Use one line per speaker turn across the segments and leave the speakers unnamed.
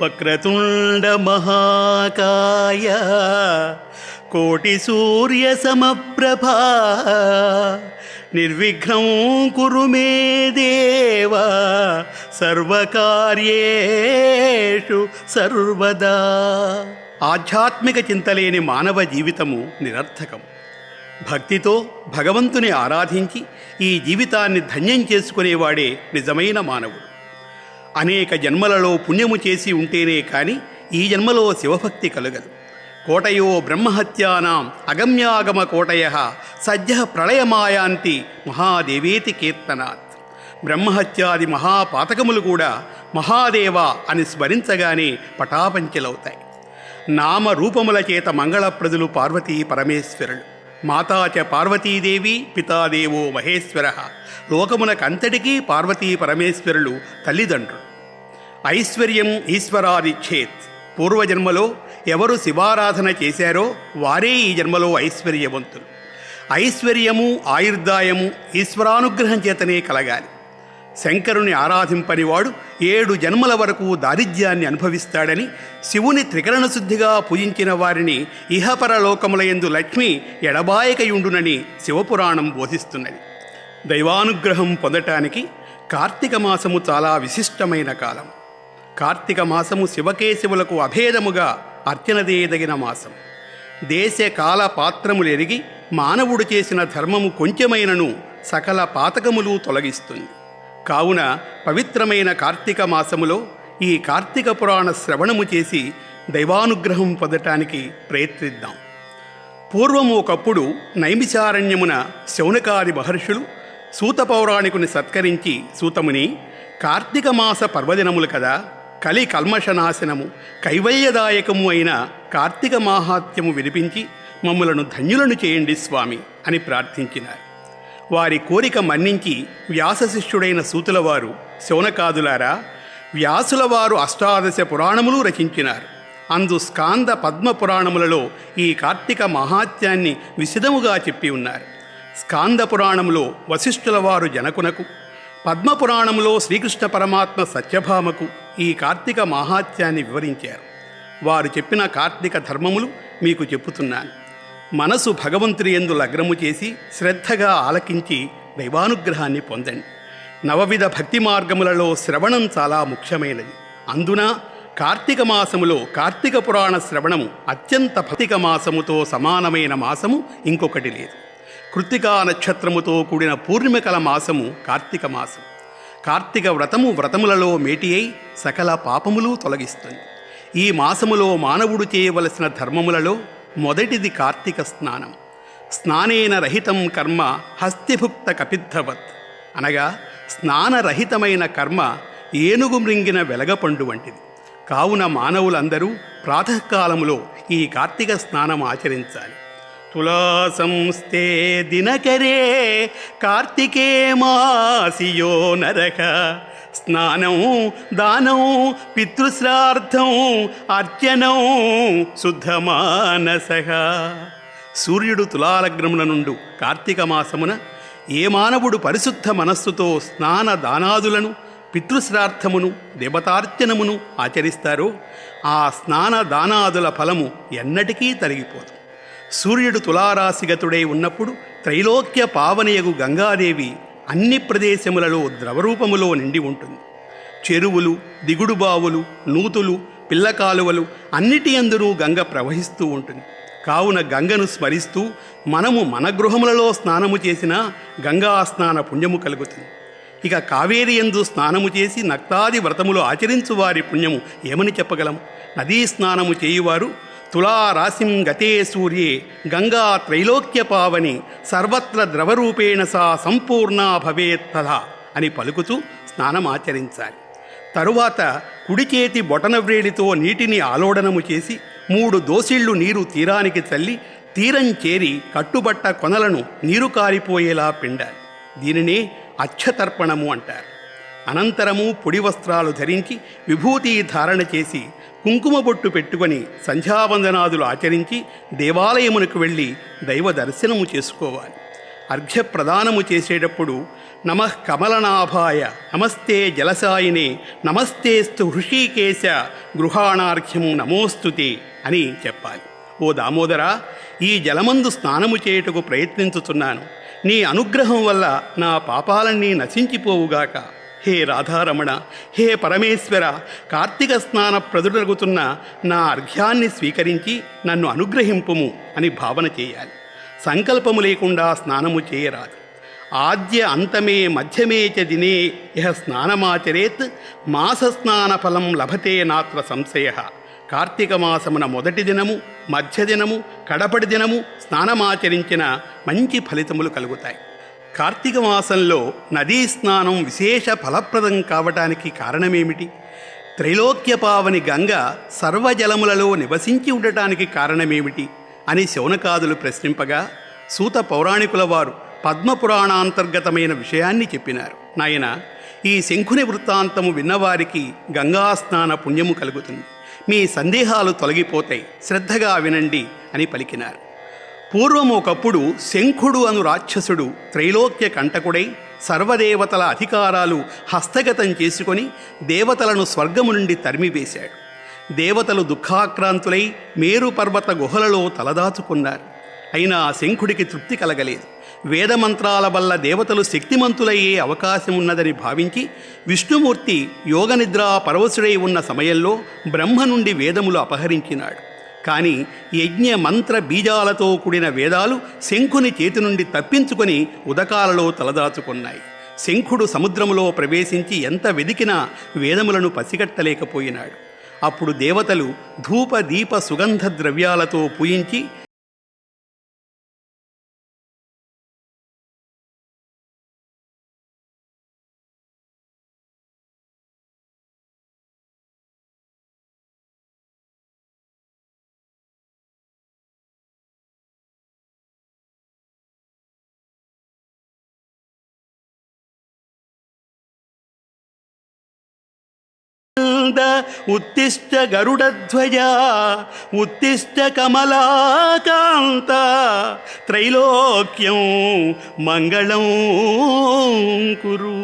వక్రతుండ మహాకాయ కోటి సూర్య సమప్రభా నిర్విఘ్నం కురు మే దేవ సర్వకార్యేషు సర్వదా. ఆధ్యాత్మిక చింతలేని మానవ జీవితము నిరర్థకం. భక్తితో భగవంతుని ఆరాధించి ఈ జీవితాన్ని ధన్యం చేసుకునేవాడే నిజమైన మానవుడు. అనేక జన్మలలో పుణ్యము చేసి ఉంటేనే కాని ఈ జన్మలో శివభక్తి కలుగదు. కోటయో బ్రహ్మహత్యానాం అగమ్యాగమ కోటయ సజ్జ ప్రళయమాయాంతి మహాదేవేతి కీర్తనాత్. బ్రహ్మహత్యాది మహాపాతకములు కూడా మహాదేవ అని స్మరించగానే పటాపంచలవుతాయి. నామరూపముల చేత మంగళప్రదులు పార్వతీ పరమేశ్వరులు. మాతాచ పార్వతీదేవి పితాదేవో మహేశ్వర. లోకములకంతటికీ పార్వతీ పరమేశ్వరులు తల్లిదండ్రులు. ఐశ్వర్యం ఈశ్వరాదిచ్చేత్ పూర్వజన్మలో ఎవరు శివారాధన చేశారో వారే ఈ జన్మలో ఐశ్వర్యవంతులు. ఐశ్వర్యము ఆయుర్దాయము ఈశ్వరానుగ్రహం చేతనే కలగాలి. శంకరుని ఆరాధింపనివాడు ఏడు జన్మల వరకు దారిద్ర్యాన్ని అనుభవిస్తాడని శివుని త్రికరణ శుద్ధిగా పూజించిన వారిని ఇహపరలోకములయందు లక్ష్మి ఎడబాయకయుండునని శివపురాణం బోధిస్తున్నది. దైవానుగ్రహం పొందటానికి కార్తీక మాసము చాలా విశిష్టమైన కాలం. కార్తీక మాసము శివకేశవులకు అభేదముగా అర్చనదేయదగిన మాసం. దేశ కాల పాత్రములెరిగి మానవుడు చేసిన ధర్మము కొంచెమైనను సకల పాతకములు తొలగిస్తుంది. కావున పవిత్రమైన కార్తీక మాసములో ఈ కార్తీక పురాణ శ్రవణము చేసి దైవానుగ్రహం పొందటానికి ప్రయత్నిద్దాం. పూర్వము ఒకప్పుడు నైమిషారణ్యమున శౌనకాది మహర్షులు సూత పౌరాణికుని సత్కరించి సూతముని కార్తీక మాస పర్వదినములు కదా కలి కల్మషనాశనము కైవల్యదాయకము అయిన కార్తీక మాహాత్యము వినిపించి మమ్ములను ధన్యులను చేయండి స్వామి అని ప్రార్థించినారు. వారి కోరిక మన్నించి వ్యాస శిష్యుడైన శౌనకాదులారా వ్యాసుల వారు అష్టాదశ పురాణములు రచించినారు. అందు స్కాంద పద్మ పురాణములలో ఈ కార్తీక మహాత్యాన్ని విశదముగా చెప్పి ఉన్నారు. స్కాంద పురాణములో వశిష్ఠుల వారు జనకునకు పద్మపురాణంలో శ్రీకృష్ణ పరమాత్మ సత్యభామకు ఈ కార్తీక మాహాత్యాన్ని వివరించారు. వారు చెప్పిన కార్తీక ధర్మములు మీకు చెప్పుతున్నాను. మనసు భగవంతుని ఎందు లగ్నము చేసి శ్రద్ధగా ఆలకించి దైవానుగ్రహాన్ని పొందండి. నవవిధ భక్తి మార్గములలో శ్రవణం చాలా ముఖ్యమైనది. అందున కార్తీక మాసములో కార్తీక పురాణ శ్రవణము అత్యంత భక్తిక మాసముతో సమానమైన మాసము ఇంకొకటి లేదు. కృత్తికా నక్షత్రముతో కూడిన పూర్ణిమకల మాసము కార్తీక మాసం. కార్తీక వ్రతము వ్రతములలో మేటి అయి సకల పాపములు తొలగిస్తుంది. ఈ మాసములో మానవుడు చేయవలసిన ధర్మములలో మొదటిది కార్తీక స్నానం. స్నానేన రహితం కర్మ హస్తిభుక్త కపిద్ధవత్. అనగా స్నానరహితమైన కర్మ ఏనుగు మృంగిన వెలగపండు వంటిది. కావున మానవులందరూ ప్రాతకాలములో ఈ కార్తీక స్నానం ఆచరించాలి. తులాసంస్తే దినకరే కార్తికే మాసియో నరక. స్నానం దానం పితృశ్రార్థం అర్చనం శుద్ధమానస. సూర్యుడు తులాలగ్నముల నుండు కార్తీక మాసమున ఏ మానవుడు పరిశుద్ధ మనస్సుతో స్నాన దానాదులను పితృశ్రార్థమును దేవతార్చనమును ఆచరిస్తారో ఆ స్నాన దానాదుల ఫలము ఎన్నటికీ తరిగిపోదు సూర్యుడు తులారాశిగతుడై ఉన్నప్పుడు త్రైలోక్య పావనయగు గంగాదేవి అన్ని ప్రదేశములలో ద్రవరూపములో నిండి ఉంటుంది. చెరువులు దిగుడు బావులు నూతులు పిల్లకాలువలు అన్నిటి అందరూ గంగ ప్రవహిస్తూ ఉంటుంది. కావున గంగను స్మరిస్తూ మనము మన గృహములలో స్నానము చేసినా గంగా స్నాన పుణ్యము కలుగుతుంది. ఇక కావేరి ఎందు స్నానము చేసి నక్తాది వ్రతములు ఆచరించు వారి పుణ్యము ఏమని చెప్పగలం? నదీ స్నానము చేయువారు తులారాశిం గతే సూర్యే గంగా త్రైలోక్య పావని సర్వత్ర ద్రవరూపేణ సా సంపూర్ణా భవేత్తదా అని పలుకుతూ స్నానమాచరించాలి. తరువాత కుడిచేతి బొటనవ్రేలితో నీటిని ఆలోడనము చేసి మూడు దోసిళ్ళు నీరు తీరానికి చల్లి తీరం చేరి కట్టుబట్ట కొనలను నీరు కారిపోయేలా పిండాలి. దీనినే అచ్చతర్పణము అంటారు. అనంతరము పొడి వస్త్రాలు ధరించి విభూతి ధారణ చేసి కుంకుమ బొట్టు పెట్టుకొని సంధ్యావందనాదులు ఆచరించి దేవాలయమునకు వెళ్ళి దైవ దర్శనము చేసుకోవాలి. అర్ఘ్యప్రదానము చేసేటప్పుడు నమః కమలనాభాయ నమస్తే జలసాయినే నమస్తేస్తు హృషీకేశ గృహాణార్ఘ్యము నమోస్తుతే అని చెప్పాలి. ఓ దామోదర ఈ జలమందు స్నానము చేయుటకు ప్రయత్నించుతున్నాను. నీ అనుగ్రహం వల్ల నా పాపాలన్నీ నశించిపోవుగాక. హే రాధారమణ హే పరమేశ్వర కార్తీక స్నాన ప్రదుడగుతున్న నా అర్ఘ్యాన్ని స్వీకరించి నన్ను అనుగ్రహింపుము అని భావన చేయాలి. సంకల్పము లేకుండా స్నానము చేయరాదు. ఆద్య అంతమే మధ్యమే చ దినే ఇహ స్నానమాచరేత్ మాస స్నాన ఫలం లభతే నాత్ర సంశయ. కార్తీక మాసమున మొదటి దినము మధ్య దినము కడపటి దినము స్నానమాచరించిన మంచి ఫలితములు కలుగుతాయి. కార్తీక మాసంలో నదీ స్నానం విశేష ఫలప్రదం కావటానికి కారణమేమిటి? త్రైలోక్యపావని గంగ సర్వజలములలో నివసించి ఉండటానికి కారణమేమిటి? అని శౌనకాదులు ప్రశ్నింపగా సూత పౌరాణికుల వారు పద్మపురాణాంతర్గతమైన విషయాన్ని చెప్పినారు. నాయన ఈ శంఖుని వృత్తాంతము విన్నవారికి గంగా స్నాన పుణ్యము కలుగుతుంది. మీ సందేహాలు తొలగిపోతాయి. శ్రద్ధగా వినండి అని పలికినారు. పూర్వం ఒకప్పుడు శంఖుడు అను రాక్షసుడు త్రైలోక్య కంటకుడై సర్వదేవతల అధికారాలు హస్తగతం చేసుకొని దేవతలను స్వర్గము నుండి తరిమివేశాడు. దేవతలు దుఃఖాక్రాంతులై మేరు పర్వత గుహలలో తలదాచుకున్నారు. అయినా ఆ శంఖుడికి తృప్తి కలగలేదు. వేదమంత్రాల వల్ల దేవతలు శక్తిమంతులయ్యే అవకాశం ఉన్నదని భావించి విష్ణుమూర్తి యోగనిద్రా పరవశుడై ఉన్న సమయంలో బ్రహ్మ నుండి వేదములు అపహరించినాడు. కానీ యజ్ఞ మంత్ర బీజాలతో కూడిన వేదాలు శంఖుని చేతి నుండి తప్పించుకొని ఉదకాలలో తలదాచుకున్నాయి. శంఖుడు సముద్రములో ప్రవేశించి ఎంత వెదికినా వేదములను పసిగట్టలేకపోయినాడు. అప్పుడు దేవతలు ధూప దీప సుగంధ ద్రవ్యాలతో పూయించి నంద ఉత్తిష్ట గరుడధ్వజ ఉత్తిష్ట కమలాకాంత త్రైలోక్యం మంగళం కురు.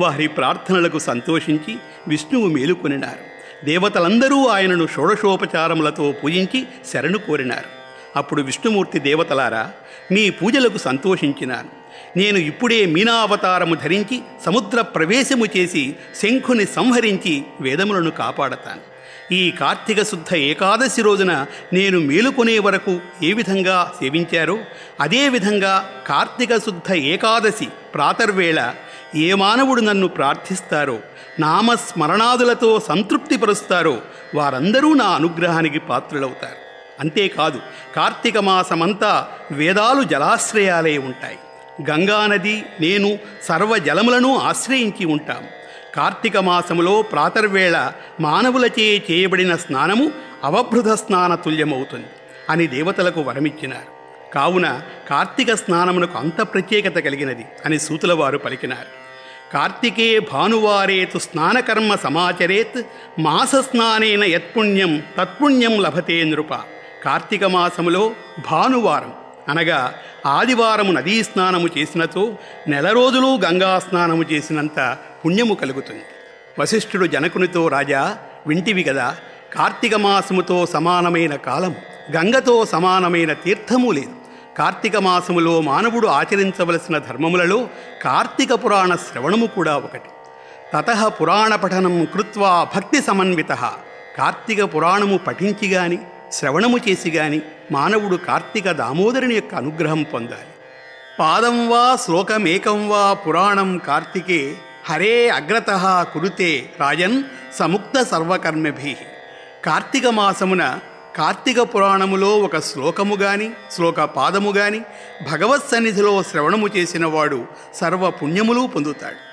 వారి ప్రార్థనలకు సంతోషించి విష్ణువు మేలుకొనినారు. దేవతలందరూ ఆయనను షోడశోపచారములతో పూజించి శరణు కోరినారు. అప్పుడు విష్ణుమూర్తి దేవతలారా మీ పూజలకు సంతోషించినాను. నేను ఇప్పుడే మీనావతారము ధరించి సముద్ర ప్రవేశము చేసి శంఖుని సంహరించి వేదములను కాపాడతాను. ఈ కార్తీక శుద్ధ ఏకాదశి రోజున నేను మేలుకొనే వరకు ఏ విధంగా సేవించారో అదేవిధంగా కార్తీక శుద్ధ ఏకాదశి ప్రాతర్వేళ ఏ మానవుడు నన్ను ప్రార్థిస్తారో నామస్మరణాదులతో సంతృప్తిపరుస్తారో వారందరూ నా అనుగ్రహానికి పాత్రులవుతారు. అంతేకాదు కార్తీక మాసమంతా వేదాలు జలాశ్రయాలే ఉంటాయి. గంగానది నేను సర్వ జలములను ఆశ్రయించి ఉంటాం. కార్తీక మాసములో ప్రాతర్వేళ మానవులచే చేయబడిన స్నానము అవభృత స్నాన తుల్యమవుతుంది అని దేవతలకు వరమిచ్చినారు. కావున కార్తీక స్నానమునకు అంత ప్రత్యేకత కలిగినది అని సూతులవారు పలికినారు. కార్తికే భానువారేతు స్నానకర్మ సమాచరేత్ మాస స్నానేన యత్పుణ్యం తత్పుణ్యం లభతే నృప. కార్తీక మాసములో భానువారం అనగా ఆదివారము నదీ స్నానము చేసినతో నెల రోజులు గంగా స్నానము చేసినంత పుణ్యము కలుగుతుంది. వశిష్ఠుడు జనకునితో రాజా వింటివి కదా కార్తీక మాసముతో సమానమైన కాలం గంగతో సమానమైన తీర్థము లేదు. కార్తీక మాసములో మానవుడు ఆచరించవలసిన ధర్మములలో కార్తీక పురాణ శ్రవణము కూడా ఒకటి. తత పురాణ పఠనం కృత్వా భక్తి సమన్విత. కార్తీక పురాణము పఠించి గాని శ్రవణము చేసి గాని మానవుడు కార్తీక దామోదరుని యొక్క అనుగ్రహం పొందాలి. పాదం వా శ్లోకమేకం వా పురాణం కార్తికే హరే అగ్రత కురుతే రాజన్ సముక్త సర్వకర్మభి. కార్తీక మాసమున కార్తీక పురాణములో ఒక శ్లోకము గాని శ్లోక పాదము గాని భగవత్ సన్నిధిలో శ్రవణము చేసినవాడు సర్వ పుణ్యములు పొందుతాడు.